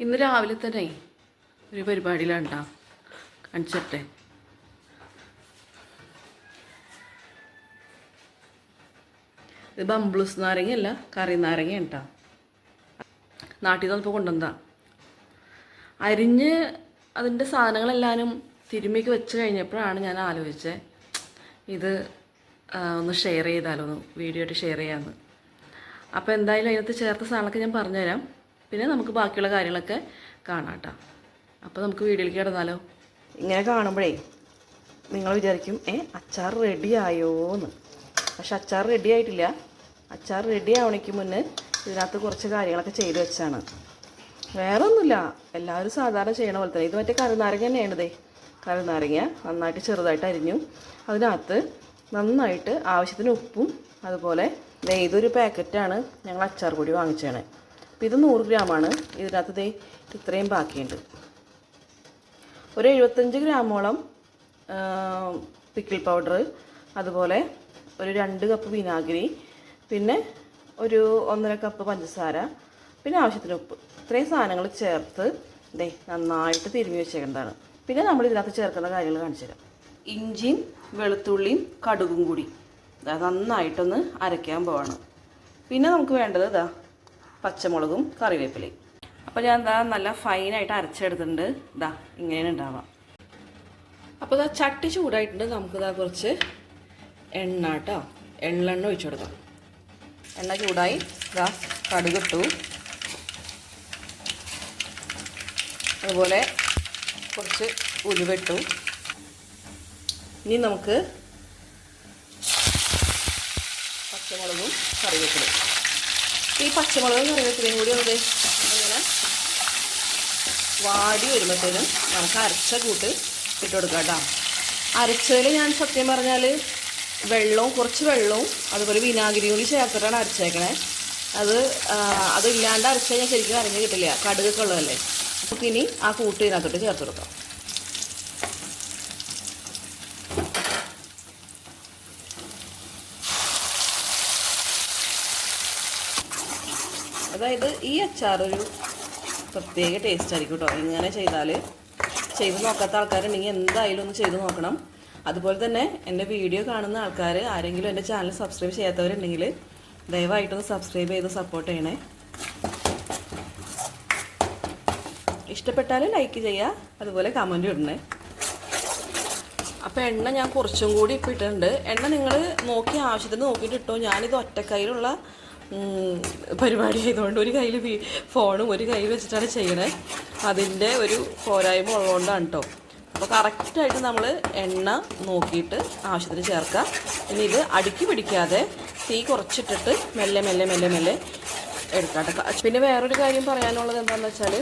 ഇന്ന് രാവിലെ തന്നെ ഒരു പരിപാടിയിലാണ് കേട്ടോ കാണിച്ചിട്ടെ ഇത് ബംബ്ലൂസ് നാരങ്ങയല്ല കറി നാരങ്ങ ഉണ്ടാ നാട്ടിൽ നിന്ന് ഇപ്പോൾ കൊണ്ടുവന്നതാ. അരിഞ്ഞ് അതിന്റെ സാധനങ്ങളെല്ലാവരും തിരുമ്മിക്ക് വെച്ച് കഴിഞ്ഞപ്പോഴാണ് ഞാൻ ആലോചിച്ചത് ഇത് ഒന്ന് ഷെയർ ചെയ്താലോ ഒന്ന് വീഡിയോ ആയിട്ട് ഷെയർ ചെയ്യാമെന്ന് അപ്പോൾ എന്തായാലും അതിനകത്ത് ചേർത്ത സാധനങ്ങളൊക്കെ ഞാൻ പറഞ്ഞുതരാം. പിന്നെ നമുക്ക് ബാക്കിയുള്ള കാര്യങ്ങളൊക്കെ കാണാം കേട്ടോ അപ്പോൾ നമുക്ക് വീഡിയോയിലേക്ക് കിടന്നാലോ? ഇങ്ങനെ കാണുമ്പോഴേ നിങ്ങൾ വിചാരിക്കും ഏ അച്ചാർ റെഡി ആയോന്ന്. പക്ഷെ അച്ചാർ റെഡി ആയിട്ടില്ല. അച്ചാർ റെഡി ആവണയ്ക്ക് മുന്നേ ഇതിനകത്ത് കുറച്ച് കാര്യങ്ങളൊക്കെ ചെയ്ത് വെച്ചാണ്. വേറെ ഒന്നുമില്ല എല്ലാവരും സാധാരണ ചെയ്യണ പോലെ തന്നെ. ഇത് മറ്റേ കരുനാരങ്ങ തന്നെയാണ് ദേ. കരുനാരങ്ങ നന്നായിട്ട് ചെറുതായിട്ട് അരിഞ്ഞു. അതിനകത്ത് നന്നായിട്ട് ആവശ്യത്തിന് ഉപ്പും അതുപോലെ ഇതൊരു പാക്കറ്റാണ് ഞങ്ങൾ അച്ചാർ കൂടി വാങ്ങിച്ചതാണ് അപ്പോൾ ഇത് നൂറ് ഗ്രാമാണ്. ഇതിനകത്ത് ഇത്രയും ബാക്കിയുണ്ട്. ഒരു എഴുപത്തഞ്ച് ഗ്രാമോളം പിക്കിൾ പൗഡർ അതുപോലെ ഒരു രണ്ട് കപ്പ് വിനാഗിരി പിന്നെ ഒരു ഒന്നര കപ്പ് പഞ്ചസാര പിന്നെ ആവശ്യത്തിന് ഉപ്പ്. ഇത്രയും സാധനങ്ങൾ ചേർത്ത് ദേ നന്നായിട്ട് തിരുമ്മി വെച്ചേക്കേണ്ടതാണ് പിന്നെ നമ്മൾ ഇതിനകത്ത് ചേർക്കുന്ന കാര്യങ്ങൾ കാണിച്ചു തരാം. ഇഞ്ചിയും വെളുത്തുള്ളിയും കടുകും കൂടി. നന്നായിട്ടൊന്ന് അരയ്ക്കാൻ പോവാണ്. പിന്നെ നമുക്ക് വേണ്ടത് ഇതാ പച്ചമുളകും കറിവേപ്പിലയും. അപ്പോൾ ഞാൻ എന്താ നല്ല ഫൈനായിട്ട് അരച്ചെടുത്തിട്ടുണ്ട്. ഇതാ ഇങ്ങനെ ഉണ്ടാവാം അപ്പോൾ ഇതാ ചട്ടി ചൂടായിട്ടുണ്ട്. നമുക്കിതാ കുറച്ച് എണ്ണ കേട്ടോ. എള്ളെണ്ണ ഒഴിച്ചു കൊടുക്കാം. എണ്ണ ചൂടായി. ഇതാ കടുകിട്ടു. അതുപോലെ കുറച്ച് ഉലുവിട്ടു ഇനി നമുക്ക് പച്ചമുളകും കറിവേപ്പിലയും. ഈ പച്ചമുളകും കറിവേപ്പിലയും കൂടി ഒന്ന് ഇങ്ങനെ വാടി വരുമ്പോഴത്തേനും നമുക്ക് അരച്ച കൂട്ട് ഇട്ട് കൊടുക്കാം കേട്ടോ. അരച്ചതിൽ ഞാൻ സത്യം പറഞ്ഞാൽ വെള്ളവും കുറച്ച് വെള്ളവും അതുപോലെ വിനാഗിരിയും കൂടി ചേർത്തിട്ടാണ് അരച്ചേക്കണേ. അത് അതില്ലാണ്ട് അരച്ച് കഴിഞ്ഞാൽ ശരിക്കും അരഞ്ഞ് കിട്ടില്ല. കടുകൊക്കെ ഉള്ളതല്ലേ. നമുക്കിനി ആ കൂട്ട് ഇതിനകത്തോട്ട് ചേർത്ത് കൊടുക്കാം. അതായത് ഈ അച്ചാർ ഒരു പ്രത്യേക ടേസ്റ്റ് ആയിരിക്കും കേട്ടോ ഇങ്ങനെ ചെയ്താൽ ചെയ്ത് നോക്കാത്ത ആൾക്കാരുണ്ടെങ്കിൽ എന്തായാലും ഒന്ന് ചെയ്ത് നോക്കണം. അതുപോലെ തന്നെ എന്റെ വീഡിയോ കാണുന്ന ആൾക്കാർ ആരെങ്കിലും എന്റെ ചാനൽ സബ്സ്ക്രൈബ് ചെയ്യാത്തവരുണ്ടെങ്കിൽ ദയവായിട്ടൊന്ന് സബ്സ്ക്രൈബ് ചെയ്ത് സപ്പോർട്ട് ചെയ്യണേ. ഇഷ്ടപ്പെട്ടാൽ ലൈക്ക് ചെയ്യുക അതുപോലെ കമന്റ് ഇടണേ. അപ്പോൾ എണ്ണ ഞാൻ കുറച്ചും കൂടി ഇപ്പം ഇട്ടിട്ടുണ്ട്. എണ്ണ നിങ്ങൾ നോക്കി ആവശ്യത്തിന് നോക്കിയിട്ട് ഇട്ടോ ഞാനിത് ഒറ്റക്കൈയിലുള്ള പരിപാടി ആയതുകൊണ്ട് ഒരു കയ്യിൽ ഫോണും ഒരു കൈ വെച്ചിട്ടാണ് ചെയ്യണേ. അതിന്റെ ഒരു പോരായ്മ ഉള്ളതുകൊണ്ടാണ് കേട്ടോ അപ്പോൾ കറക്റ്റായിട്ട് നമ്മൾ എണ്ണ നോക്കിയിട്ട് ആവശ്യത്തിന് ചേർക്കുക ഇനി ഇത് അടുക്കി പിടിക്കാതെ തീ കുറച്ചിട്ടിട്ട് മെല്ലെ മെല്ലെ മെല്ലെ മെല്ലെ എടുക്കാട്ടെ. പിന്നെ വേറൊരു കാര്യം പറയാനുള്ളത് എന്താണെന്ന് വെച്ചാൽ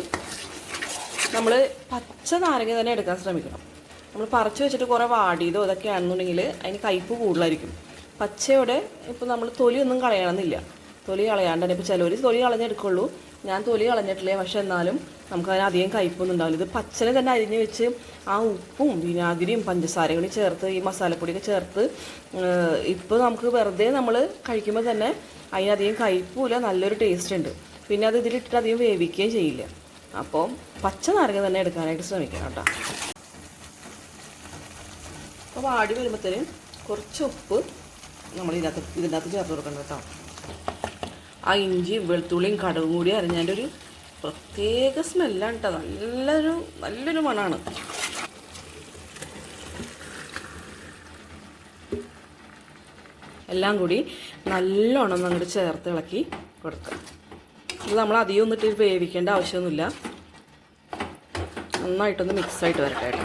നമ്മൾ പച്ച നാരങ്ങ തന്നെ എടുക്കാൻ ശ്രമിക്കണം. നമ്മൾ പറിച്ച് വെച്ചിട്ട് കുറേ വാടിയതോ ഇതൊക്കെ ആണെന്നുണ്ടെങ്കിൽ അതിന് കയ്പ്പ് കൂടുതലായിരിക്കും. പച്ചയോടെ ഇപ്പോൾ നമ്മൾ തൊലിയൊന്നും കളയണമെന്നില്ല. തൊലി കളയാണ്ട് തന്നെ. ഇപ്പോൾ ചിലവർ തൊലി കളഞ്ഞെടുക്കുള്ളൂ ഞാൻ തൊലി കളഞ്ഞിട്ടില്ല? പക്ഷെ എന്നാലും നമുക്ക് അതിന് അധികം കയ്പൊന്നും ഉണ്ടാവില്ല. ഇത് പച്ചനെ തന്നെ അരിഞ്ഞ് വെച്ച് ആ ഉപ്പും വിനാഗിരിയും പഞ്ചസാരയും കൂടി ചേർത്ത് ഈ മസാലപ്പൊടിയൊക്കെ ചേർത്ത് ഇപ്പോൾ നമുക്ക് വെറുതെ നമ്മൾ കഴിക്കുമ്പോൾ തന്നെ അതിനധികം കയ്പൂല നല്ലൊരു ടേസ്റ്റ് ഉണ്ട്. പിന്നെ അത് ഇതിലിട്ടിട്ട് അധികം വേവിക്കുകയും ചെയ്യില്ല. അപ്പോൾ പച്ച നാരങ്ങ തന്നെ എടുക്കാനായിട്ട് ശ്രമിക്കണം കേട്ടോ. അപ്പോൾ വാടി വരുമ്പോഴത്തേനും കുറച്ച് ഉപ്പ് നമ്മൾ ഇതിനകത്ത് ഇതിന്റെ അകത്ത് ചേർത്ത് കൊടുക്കണം കേട്ടോ. ആ ഇഞ്ചിയും വെളുത്തുള്ളിയും കടവും കൂടി അരിഞ്ഞതിന്റെ ഒരു പ്രത്യേക സ്മെല്ലാണ് കേട്ടോ. നല്ലൊരു നല്ലൊരു മണമാണ് എല്ലാം കൂടി നല്ലോണം അങ്ങോട്ട് ചേർത്ത് ഇളക്കി കൊടുക്കുക. ഇത് നമ്മൾ അധികം ഒന്നിട്ട് വേവിക്കേണ്ട ആവശ്യമൊന്നുമില്ല. നന്നായിട്ടൊന്ന് മിക്സായിട്ട് വരട്ടെ കേട്ടോ.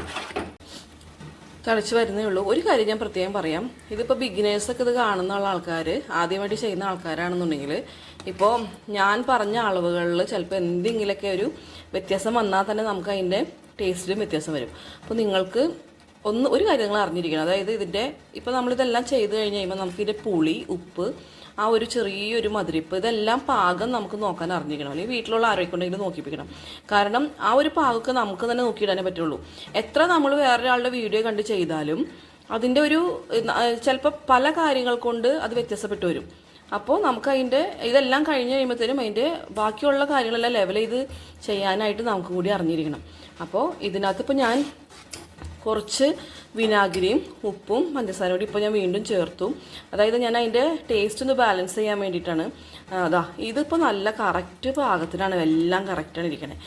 തിളച്ച് വരുന്നേ ഉള്ളൂ. ഒരു കാര്യം ഞാൻ പ്രത്യേകം പറയാം. ഇതിപ്പോൾ ബിഗിനേഴ്സൊക്കെ ഇത് കാണുന്ന ഉള്ള ആൾക്കാർ ആദ്യമായിട്ട് ചെയ്യുന്ന ആൾക്കാരാണെന്നുണ്ടെങ്കിൽ ഇപ്പോൾ ഞാൻ പറഞ്ഞ അളവുകളിൽ ചിലപ്പോൾ എന്തെങ്കിലുമൊക്കെ ഒരു വ്യത്യാസം വന്നാൽ തന്നെ നമുക്ക് അതിന്റെ ടേസ്റ്റിലും വ്യത്യാസം വരും. അപ്പോൾ നിങ്ങൾക്ക് ഒന്ന് ഒരു കാര്യം നിങ്ങൾ അറിഞ്ഞിരിക്കണം. അതായത് ഇതിന്റെ ഇപ്പോൾ നമ്മളിതെല്ലാം ചെയ്ത് കഴിഞ്ഞ് കഴിയുമ്പോൾ നമുക്കിതിന്റെ പുളി ഉപ്പ് ആ ഒരു ചെറിയൊരു മതിരിപ്പ് ഇതെല്ലാം പാകം നമുക്ക് നോക്കാൻ അറിഞ്ഞിരിക്കണം. അല്ലെങ്കിൽ വീട്ടിലുള്ള ആരോഗ്യമുണ്ടെങ്കിൽ നോക്കിപ്പിക്കണം. കാരണം ആ ഒരു പാകമൊക്കെ നമുക്ക് തന്നെ നോക്കിയിടാനേ പറ്റുള്ളൂ. എത്ര നമ്മൾ വേറൊരാളുടെ വീഡിയോ കണ്ട് ചെയ്താലും അതിന്റെ ഒരു ചിലപ്പോൾ പല കാര്യങ്ങൾ കൊണ്ട് അത് വ്യത്യാസപ്പെട്ടു വരും. അപ്പോൾ നമുക്ക് അതിന്റെ ഇതെല്ലാം കഴിഞ്ഞ് കഴിയുമ്പോഴത്തേനും അതിന്റെ ബാക്കിയുള്ള കാര്യങ്ങളെല്ലാം ലെവൽ ചെയ്ത് ചെയ്യാനായിട്ട് നമുക്ക് കൂടി അറിഞ്ഞിരിക്കണം. അപ്പോൾ ഇതിനകത്ത് ഇപ്പോൾ ഞാൻ കുറച്ച് വിനാഗിരിയും ഉപ്പും പഞ്ചസാരയും കൂടി ഇപ്പോൾ ഞാൻ വീണ്ടും ചേർത്തു. അതായത് ഞാൻ അതിന്റെ ടേസ്റ്റ് ഒന്ന് ബാലൻസ് ചെയ്യാൻ വേണ്ടിയിട്ടാണ്. അതാ ഇതിപ്പോൾ നല്ല കറക്റ്റ് പാകത്തിനാണ് എല്ലാം കറക്റ്റാണ് ഇരിക്കണേ.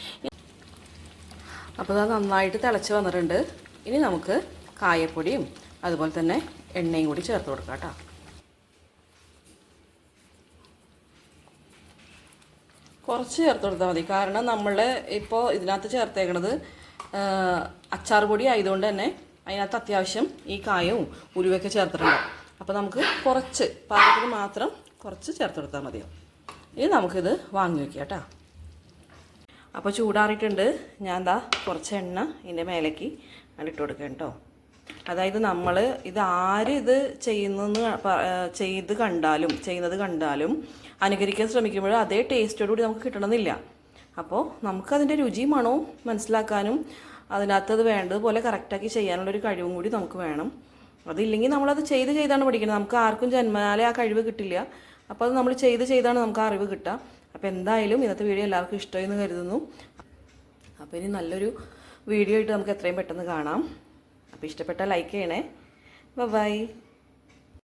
അപ്പോൾ അത് നന്നായിട്ട് തിളച്ച് വന്നിട്ടുണ്ട്. ഇനി നമുക്ക് കായപ്പൊടിയും അതുപോലെ തന്നെ എണ്ണയും കൂടി ചേർത്ത് കൊടുക്കാം കേട്ടോ. കുറച്ച് ചേർത്ത് കൊടുത്താൽ മതി. കാരണം നമ്മൾ ഇപ്പോൾ ഇതിനകത്ത് ചേർത്തേക്കണത് അച്ചാർ പൊടി ആയതുകൊണ്ട് തന്നെ അതിനകത്ത് അത്യാവശ്യം ഈ കായവും ഉരുവൊക്കെ ചേർത്തിട്ടുണ്ട്. അപ്പോൾ നമുക്ക് കുറച്ച് പാകത്തിന് മാത്രം കുറച്ച് ചേർത്ത് കൊടുത്താൽ മതിയോ ഇനി നമുക്കിത് വാങ്ങി വയ്ക്കാം കേട്ടോ. അപ്പോൾ ചൂടാറിയിട്ടുണ്ട്. ഞാൻ ദാ കുറച്ച് എണ്ണ ഇതിന്റെ മേലേക്ക് ഇട്ട് കൊടുക്കാം കേട്ടോ. അതായത് നമ്മൾ ഇത് ആര് ഇത് ചെയ്യുന്നെന്ന് ചെയ്ത് കണ്ടാലും ചെയ്യുന്നത് കണ്ടാലും അനുകരിക്കാൻ ശ്രമിക്കുമ്പോഴും അതേ ടേസ്റ്റോടുകൂടി നമുക്ക് കിട്ടണമെന്നില്ല. അപ്പോൾ നമുക്കതിന്റെ രുചി മണവും മനസ്സിലാക്കാനും അതിനകത്തത് അത് വേണ്ടതുപോലെ കറക്റ്റാക്കി ചെയ്യാനുള്ളൊരു കഴിവും കൂടി നമുക്ക് വേണം. അതില്ലെങ്കിൽ നമ്മളത് ചെയ്ത് ചെയ്താണ് പഠിക്കുന്നത് നമുക്ക് ആർക്കും ജന്മനാലെ ആ കഴിവ് കിട്ടില്ല. അപ്പോൾ അത് നമ്മൾ ചെയ്ത് ചെയ്താണ് നമുക്ക് അറിവ് കിട്ടുക. അപ്പോൾ എന്തായാലും ഇന്നത്തെ വീഡിയോ എല്ലാവർക്കും ഇഷ്ടമായി എന്ന് കരുതുന്നു. അപ്പോൾ ഇനി നല്ലൊരു വീഡിയോ ആയിട്ട് നമുക്ക് എത്രയും പെട്ടെന്ന് കാണാം. അപ്പോൾ ഇഷ്ടപ്പെട്ടാൽ ലൈക്ക് ചെയ്യണേ. ബൈ.